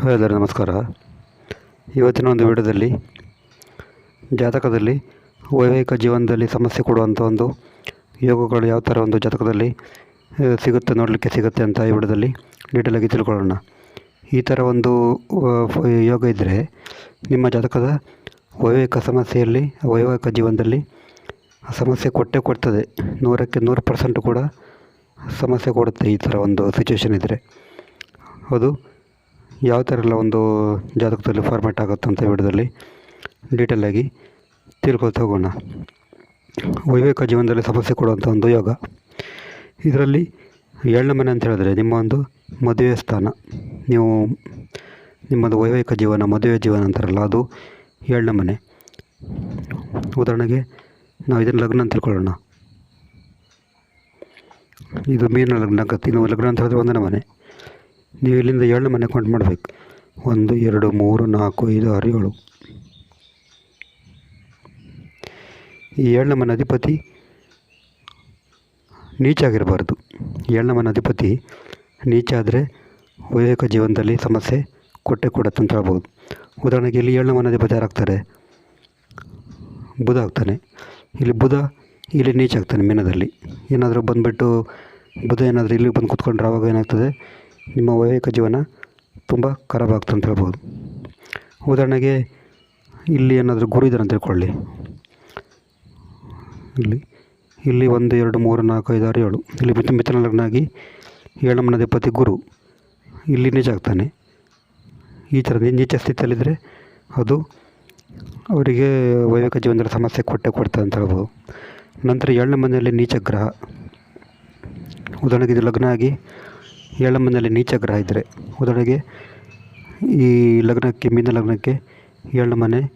Hi ಎಲ್ಲರಿಗೂ ನಮಸ್ಕಾರ. ಇವತ್ತಿನ ಒಂದು ವಿಡಿಯೋದಲ್ಲಿ ಜಾತಕದಲ್ಲಿ ವೈವಾಹಿಕ ಜೀವನದಲ್ಲಿ ಸಮಸ್ಯೆ ಕೊಡುವಂಥ ಒಂದು ಯೋಗಗಳು ಯಾವ ಥರ ಒಂದು ಜಾತಕದಲ್ಲಿ ಸಿಗುತ್ತೆ, ನೋಡಲಿಕ್ಕೆ ಸಿಗುತ್ತೆ ಅಂತ ಈ ವಿಡಿಯೋದಲ್ಲಿ ಡೀಟೇಲಾಗಿ ತಿಳ್ಕೊಳ್ಳೋಣ. ಈ ಥರ ಒಂದು ಯೋಗ ಇದ್ದರೆ ನಿಮ್ಮ ಜಾತಕದ ವೈವಾಹಿಕ ಸಮಸ್ಯೆಯಲ್ಲಿ, ವೈವಾಹಿಕ ಜೀವನದಲ್ಲಿ ಸಮಸ್ಯೆ ಕೊಟ್ಟೇ ಕೊಡ್ತದೆ. ನೂರಕ್ಕೆ ನೂರು ಪರ್ಸೆಂಟ್ ಕೂಡ ಸಮಸ್ಯೆ ಕೊಡುತ್ತೆ ಈ ಥರ ಒಂದು ಸಿಚುವೇಶನ್ ಇದ್ದರೆ ಅದು ಯಾವ ಥರ ಎಲ್ಲ ಒಂದು ಜಾತಕದಲ್ಲಿ ಫಾರ್ಮ್ಯಾಟ್ ಆಗುತ್ತೆ ಅಂತ ವಿಡಿಯೋದಲ್ಲಿ ಡೀಟೇಲಾಗಿ ತಿಳ್ಕೊಳ್ತಾ ಹೋಗೋಣ. ವೈವೇಕ ಜೀವನದಲ್ಲಿ ಸಮಸ್ಯೆ ಕೊಡುವಂಥ ಒಂದು ಯೋಗ. ಇದರಲ್ಲಿ ಏಳನೇ ಮನೆ ಅಂತ ಹೇಳಿದ್ರೆ ನಿಮ್ಮ ಒಂದು ಮದುವೆ ಸ್ಥಾನ. ನೀವು ನಿಮ್ಮದು ವೈವಾಹಿಕ ಜೀವನ, ಮದುವೆ ಜೀವನ ಅಂತಾರಲ್ಲ, ಅದು ಏಳನೇ ಮನೆ. ಉದಾಹರಣೆಗೆ ನಾವು ಇದನ್ನು ಲಗ್ನ ಅಂತ ತಿಳ್ಕೊಳ್ಳೋಣ. ಇದು ಮೀನ ಲಗ್ನ ಆಗುತ್ತೆ. ಇನ್ನು ಲಗ್ನ ಅಂತ ಹೇಳಿದ್ರೆ ಒಂದನೇ ಮನೆ. ನೀವು ಇಲ್ಲಿಂದ ಏಳನೇ ಮನೆ ಕೌಂಟ್ ಮಾಡಬೇಕು. ಒಂದು, ಎರಡು, ಮೂರು, ನಾಲ್ಕು, ಐದು, ಆರು, ಏಳು. ಈ ಏಳನೇ ಮನೆ ಅಧಿಪತಿ ನೀಚಾಗಿರಬಾರ್ದು. ಏಳನೇ ಮನೆ ಅಧಿಪತಿ ನೀಚ ಆದರೆ ವೈವಾಹಿಕ ಜೀವನದಲ್ಲಿ ಸಮಸ್ಯೆ ಕೊಟ್ಟೆ ಕೊಡುತ್ತೆ ಅಂತ ಹೇಳ್ಬೋದು. ಉದಾಹರಣೆಗೆ ಇಲ್ಲಿ ಏಳನೇ ಮನೆ ಅಧಿಪತಿ ಯಾರಾಗ್ತಾರೆ? ಬುಧ ಆಗ್ತಾನೆ. ಇಲ್ಲಿ ಬುಧ, ಇಲ್ಲಿ ನೀಚಾಗ್ತಾನೆ ಮೀನದಲ್ಲಿ. ಏನಾದರೂ ಬಂದುಬಿಟ್ಟು ಬುಧ ಏನಾದರೂ ಇಲ್ಲಿ ಬಂದು ಕೂತ್ಕೊಂಡ್ರೆ ಆವಾಗ ಏನಾಗ್ತದೆ? ನಿಮ್ಮ ವೈವಾಹಿಕ ಜೀವನ ತುಂಬ ಖರಾಬ್ ಅಂತ ಹೇಳ್ಬೋದು. ಉದಾಹರಣೆಗೆ, ಇಲ್ಲಿ ಏನಾದರೂ ಗುರು ಇದ್ದಾರೆ ಅಂತ ತಿಳ್ಕೊಳ್ಳಿ. ಇಲ್ಲಿ ಇಲ್ಲಿ ಒಂದು, ಎರಡು, ಮೂರು, ನಾಲ್ಕು, ಐದು, ಆರು, ಏಳು. ಇಲ್ಲಿ ಮಿಥುನ ಮಿಥುನ ಲಗ್ನ ಆಗಿ ಏಳು ಮನೆ ಅಧಿಪತಿ ಗುರು ಇಲ್ಲಿ ನಿಜ ಆಗ್ತಾನೆ. ಈ ಥರದ ನೀಚ ಸ್ಥಿತಿಯಲ್ಲಿದ್ದರೆ ಅದು ಅವರಿಗೆ ವೈವಾಹಿಕ ಜೀವನದಲ್ಲಿ ಸಮಸ್ಯೆ ಕೊಟ್ಟೆ ಕೊಡ್ತದೆ ಅಂತ ಹೇಳ್ಬೋದು. ನಂತರ ಏಳನೇ ಮನೆಯಲ್ಲಿ ನೀಚ ಗ್ರಹ ಉದಾಹರಣೆಗೆ ಇದು ಲಗ್ನ ಆಗಿ ಏಳನೇ ಮನೆಯಲ್ಲಿ ನೀಚ ಗ್ರಹ ಇದ್ದರೆ ಉದಾಹರಣೆಗೆ ಈ ಲಗ್ನಕ್ಕೆ, ಮೀನ ಲಗ್ನಕ್ಕೆ ಏಳನೇ ಮನೆ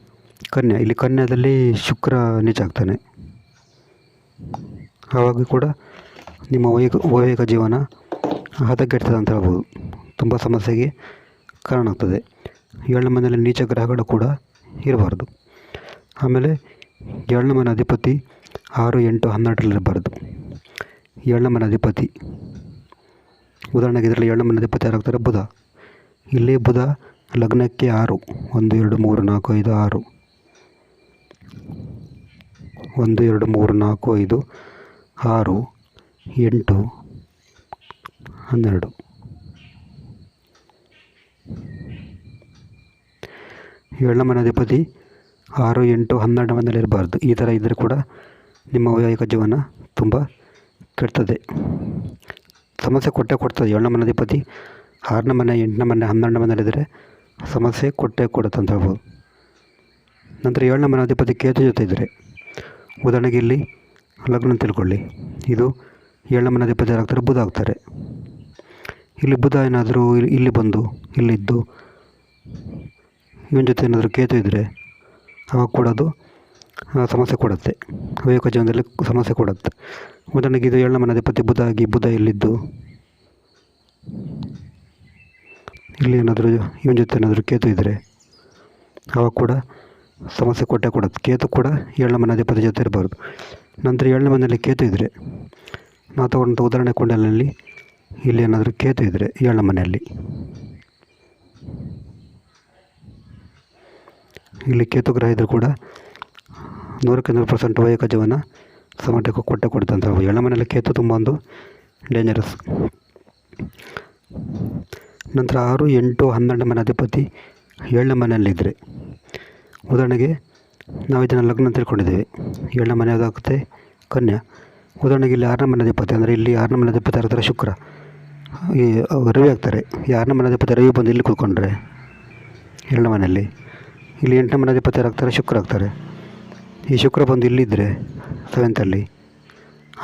ಕನ್ಯಾ. ಇಲ್ಲಿ ಕನ್ಯಾದಲ್ಲಿ ಶುಕ್ರ ನೀಚ ಆಗ್ತಾನೆ. ಆವಾಗ ಕೂಡ ನಿಮ್ಮ ವೈಕ ವೈವಾಹಿಕ ಜೀವನ ಹದಗೆಡ್ತದೆ ಅಂತ ಹೇಳ್ಬೋದು. ತುಂಬ ಸಮಸ್ಯೆಗೆ ಕಾರಣ ಆಗ್ತದೆ. ಏಳನೇ ಮನೆಯಲ್ಲಿ ನೀಚ ಗ್ರಹಗಳು ಕೂಡ ಇರಬಾರ್ದು. ಆಮೇಲೆ ಏಳನೇ ಮನೆ ಅಧಿಪತಿ ಆರು ಎಂಟು ಹನ್ನೆರಡರಲ್ಲಿರಬಾರ್ದು. ಏಳನೇ ಮನೆ ಅಧಿಪತಿ ಉದಾಹರಣೆಗೆ ಇದರಲ್ಲಿ ಏಳನೇ ಮನೆ ಅಧಿಪತಿ ಯಾರಾಗ್ತಾರೆ ಬುಧ. ಇಲ್ಲಿ ಬುಧ ಲಗ್ನಕ್ಕೆ ಆರು. ಒಂದು, ಎರಡು, ಮೂರು, ನಾಲ್ಕು, ಐದು, ಆರು. ಒಂದು, ಎರಡು, ಮೂರು, ನಾಲ್ಕು, ಐದು, ಆರು, ಎಂಟು, ಹನ್ನೆರಡು. ಏಳನೇ ಮನೆ ಅಧಿಪತಿ ಆರು, ಎಂಟು ಹನ್ನೆರಡು ಮನೇಲಿ ಇರಬಾರ್ದು. ಈ ಥರ ಇದ್ದರೆ ಕೂಡ ನಿಮ್ಮ ವೈವಾಹಿಕ ಜೀವನ ತುಂಬ ಕೆಡ್ತದೆ. ಸಮಸ್ಯೆ ಕೊಟ್ಟೇ ಕೊಡ್ತದೆ. ಏಳನೇ ಮನೆ ಅಧಿಪತಿ, ಆರನೇ ಮನೆ, ಎಂಟನೇ ಮನೆ, ಹನ್ನೆರಡನೇ ಮನೆಯಲ್ಲಿದ್ದರೆ ಸಮಸ್ಯೆ ಕೊಟ್ಟೇ ಕೊಡುತ್ತೆ ಅಂತ ಹೇಳ್ಬೋದು. ನಂತರ ಏಳನೇ ಮನೆ ಅಧಿಪತಿ ಕೇತು ಜೊತೆ ಇದ್ದರೆ ಉದಾಹರಣೆಗೆ ಇಲ್ಲಿ ಲಗ್ನ ತಿಳ್ಕೊಳ್ಳಿ. ಇದು ಏಳನೇ ಮನೆ ಅಧಿಪತಿ ಯಾರಾಗ್ತಾರೆ? ಬುಧ ಆಗ್ತಾರೆ. ಇಲ್ಲಿ ಬುಧ ಏನಾದರೂ ಇಲ್ಲಿ ಬಂದು ಇಲ್ಲಿದ್ದು ಇವನ ಜೊತೆ ಏನಾದರೂ ಕೇತು ಇದ್ದರೆ ಅವಾಗ ಕೂಡ ಅದು ಸಮಸ್ಯೆ ಕೊಡುತ್ತೆ. ವೈವಾಹಿಕ ಜೀವನದಲ್ಲಿ ಸಮಸ್ಯೆ ಕೊಡುತ್ತೆ. ಉದಾಹರಣೆಗೆ ಇದು ಏಳನೇ ಮನೆ ಅಧಿಪತಿ ಬುಧ ಆಗಿ ಬುಧ ಎಲ್ಲಿದ್ದು? ಇಲ್ಲಿ ಏನಾದರೂ ಇವನ ಜೊತೆ ಏನಾದರೂ ಕೇತು ಇದ್ದರೆ ಅವಾಗ ಕೂಡ ಸಮಸ್ಯೆ ಕೊಟ್ಟೆ ಕೊಡುತ್ತೆ. ಕೇತು ಕೂಡ ಏಳನೇ ಮನೆ ಅಧಿಪತಿ ಜೊತೆ ಇರಬಾರ್ದು ನಂತರ ಏಳನೇ ಮನೆಯಲ್ಲಿ ಕೇತು ಇದ್ದರೆ ನಾವು ತಗೊಂಡಂಥ ಉದಾಹರಣೆ ಕೊಂಡಲಲ್ಲಿ ಇಲ್ಲಿ ಏನಾದರೂ ಕೇತು ಇದ್ದರೆ ಏಳನೇ ಮನೆಯಲ್ಲಿ. ಇಲ್ಲಿ ಕೇತು ಗ್ರಹ ಇದ್ದರೂ ಕೂಡ ನೂರಕ್ಕೆ ನೂರು ಪರ್ಸೆಂಟ್ ವೈಯಕ ಜೀವನ ಸಮಟಕ್ಕೆ ಕೊಟ್ಟೆ ಕೊಡ್ತಂತ ಎಳೆ ಮನೆಯಲ್ಲಿ ಕೇತು ತುಂಬ ಒಂದು ಡೇಂಜರಸ್ ನಂತರ ಆರು, ಎಂಟು, ಹನ್ನೆರಡು ಮನೆ ಅಧಿಪತಿ ಏಳನೇ ಮನೆಯಲ್ಲಿದ್ದರೆ. ಉದಾಹರಣೆಗೆ, ನಾವು ಇದನ್ನು ಲಗ್ನ ತಿಳ್ಕೊಂಡಿದ್ದೇವೆ. ಏಳನೇ ಮನೆ ಯಾವುದಾಗುತ್ತೆ? ಕನ್ಯಾ. ಉದಾಹರಣೆಗೆ ಇಲ್ಲಿ ಆರನೇ ಮನೆ ಅಧಿಪತಿ ಅಂದರೆ ಇಲ್ಲಿ ಆರನೇ ಮನೆ ಅಧಿಪತಿ ಆಗ್ತಾರೆ ಶುಕ್ರ. ಈ ರವಿ ಆಗ್ತಾರೆ. ಈ ಆರನೇ ಮನೆ ಅಧಿಪತಿ ರವಿ ಬಂದು ಇಲ್ಲಿ ಕೂತ್ಕೊಂಡ್ರೆ ಏಳನೇ ಮನೆಯಲ್ಲಿ. ಇಲ್ಲಿ ಎಂಟನೇ ಮನೆ ಅಧಿಪತಿ ಯಾರಾಗ್ತಾರೆ? ಶುಕ್ರ ಆಗ್ತಾರೆ. ಈ ಶುಕ್ರ ಬಂದು ಇಲ್ಲಿದ್ದರೆ ಸೆವೆಂತಲ್ಲಿ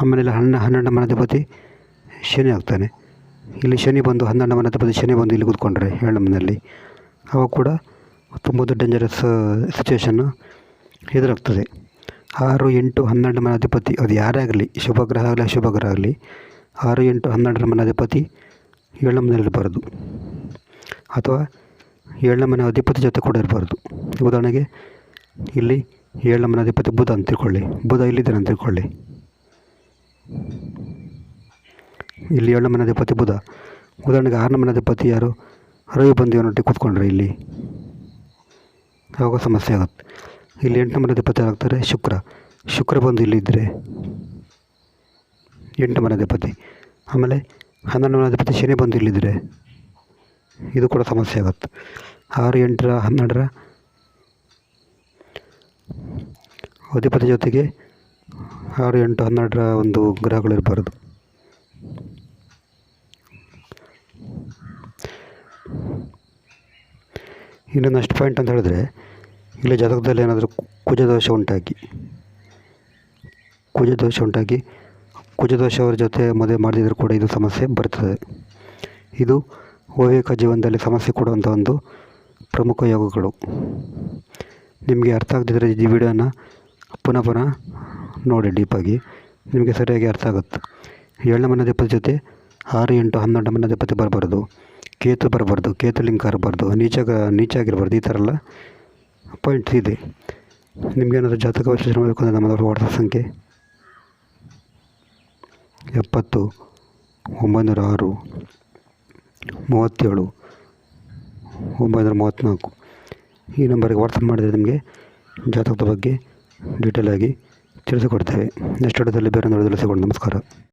ಆಮೇಲೆ ಹನ್ನ ಹನ್ನೆರಡನೇ ಮನೆ ಅಧಿಪತಿ ಶನಿ ಆಗ್ತಾನೆ. ಇಲ್ಲಿ ಶನಿ ಬಂದು ಹನ್ನೆರಡು ಮನೆ ಅಧಿಪತಿ ಶನಿ ಬಂದು ಇಲ್ಲಿ ಕೂತ್ಕೊಂಡ್ರೆ ಏಳನೇ ಮನೆಯಲ್ಲಿ. ಅವಾಗ ಕೂಡ ತುಂಬ ಡೇಂಜರಸ್ ಸಿಚುವೇಶನ್ನು ಎದುರಾಗ್ತದೆ. ಆರು, ಎಂಟು ಹನ್ನೆರಡು ಮನೆ ಅಧಿಪತಿ ಅದು ಯಾರೇ ಆಗಲಿ ಶುಭ ಗ್ರಹ ಆಗಲಿ ಅಶುಭ ಗ್ರಹ ಆಗಲಿ, ಆರು, ಎಂಟು ಹನ್ನೆರಡರ ಮನಾಧಿಪತಿ ಮನೆಯಲ್ಲಿ ಇರಬಾರ್ದು. ಅಥವಾ ಏಳನೇ ಮನೆ ಅಧಿಪತಿ ಜೊತೆ ಕೂಡ ಇರಬಾರ್ದು. ಉದಾಹರಣೆಗೆ ಇಲ್ಲಿ ಏಳನೇ ಅಧಿಪತಿ ಬುಧ ಅಂತ ತಿಳ್ಕೊಳ್ಳಿ. ಬುಧ ಇಲ್ಲಿದ್ದಾನೆ ಅಂತ ತಿಳ್ಕೊಳ್ಳಿ. ಇಲ್ಲಿ ಏಳು ಮನೆ ಅಧಿಪತಿ ಬುಧ. ಉದಾಹರಣೆಗೆ ಆರು ಮನೆ ಅಧಿಪತಿ ಯಾರು? ರವಿ ಬಂದು ಇವನೊಟ್ಟಿಗೆ ಕೂತ್ಕೊಂಡ್ರೆ ಇಲ್ಲಿ. ಯಾವಾಗ ಸಮಸ್ಯೆ ಆಗುತ್ತೆ. ಇಲ್ಲಿ ಎಂಟು ಅಧಿಪತಿ ಆಗ್ತಾರೆ ಶುಕ್ರ. ಶುಕ್ರ ಬಂದು ಇಲ್ಲಿದ್ದರೆ ಎಂಟು ಮನೆ ಅಧಿಪತಿ. ಆಮೇಲೆ ಹನ್ನೊಂದು ಅಧಿಪತಿ ಶನಿ ಬಂದು ಇಲ್ಲಿದ್ದರೆ ಇದು ಕೂಡ ಸಮಸ್ಯೆ ಆಗುತ್ತೆ. ಆರು, ಎಂಟರ, ಹನ್ನೆರಡರ ಅಧಿಪತಿ ಜೊತೆಗೆ ಆರು ಎಂಟು ಹನ್ನೆರಡರ ಒಂದು ಗ್ರಹಗಳಿರಬಾರ್ದು ಇನ್ನು ನೆಕ್ಸ್ಟ್ ಪಾಯಿಂಟ್ ಅಂತ ಹೇಳಿದ್ರೆ, ಇಲ್ಲಿ ಜಾತಕದಲ್ಲಿ ಏನಾದರೂ ಕುಜದೋಷ ಉಂಟಾಗಿ ಕುಜದೋಷ ಉಂಟಾಗಿ, ಕುಜದೋಷ ಅವರ ಜೊತೆ ಮದುವೆ ಮಾಡಿದರೂ ಕೂಡ ಇದು ಸಮಸ್ಯೆ ಬರ್ತದೆ. ಇದು ವೈವಾಹಿಕ ಜೀವನದಲ್ಲಿ ಸಮಸ್ಯೆ ಕೊಡುವಂಥ ಒಂದು ಪ್ರಮುಖ ಯೋಗಗಳು. ನಿಮಗೆ ಅರ್ಥ ಆಗದಿದ್ದರೆ ಈ ವಿಡಿಯೋನ ಪುನಃ ಪುನಃ ನೋಡಿ ಡೀಪಾಗಿ. ನಿಮಗೆ ಸರಿಯಾಗಿ ಅರ್ಥ ಆಗುತ್ತೆ. ಏಳನೇ ಮನೆ ಅಧಿಪತಿ ಜೊತೆ ಆರು, ಎಂಟು, ಹನ್ನೊಂದು ಮನೆ ಅಧಿಪತಿ ಬರಬಾರ್ದು. ಕೇತು ಬರಬಾರ್ದು. ಕೇತು ಲಿಂಕ್ ಇರಬಾರ್ದು ನೀಚ ನೀಚ ಆಗಿರಬಾರ್ದು ಈ ಥರ ಎಲ್ಲ ಪಾಯಿಂಟ್ಸ್ ಇದೆ. ನಿಮಗೇನಾದರೂ ಜಾತಕ ವಿಶ್ಲೇಷಣೆ ಮಾಡಬೇಕು ಅಂದರೆ ನಮ್ಮ ವಾಟ್ಸಪ್ ಸಂಖ್ಯೆ ಎಪ್ಪತ್ತು, ಒಂಬೈನೂರ ಆರು, ಮೂವತ್ತೇಳು, ಒಂಬೈನೂರ ಮೂವತ್ತ್ನಾಲ್ಕು. ಈ ನಂಬರ್ಗೆ ವಾಟ್ಸಪ್ ಮಾಡಿದರೆ ನಿಮಗೆ ಜಾತಕದ ಬಗ್ಗೆ ಡೀಟೇಲಾಗಿ ತಿಳಿಸಿಕೊಡ್ತೇವೆ. ನೆಕ್ಸ್ಟ್ ವಿಡಿಯೋದಲ್ಲಿ ಬೇರೆ ನೋಡೋದಲ್ಲಿ ಸಿಗೋಣ. ನಮಸ್ಕಾರ.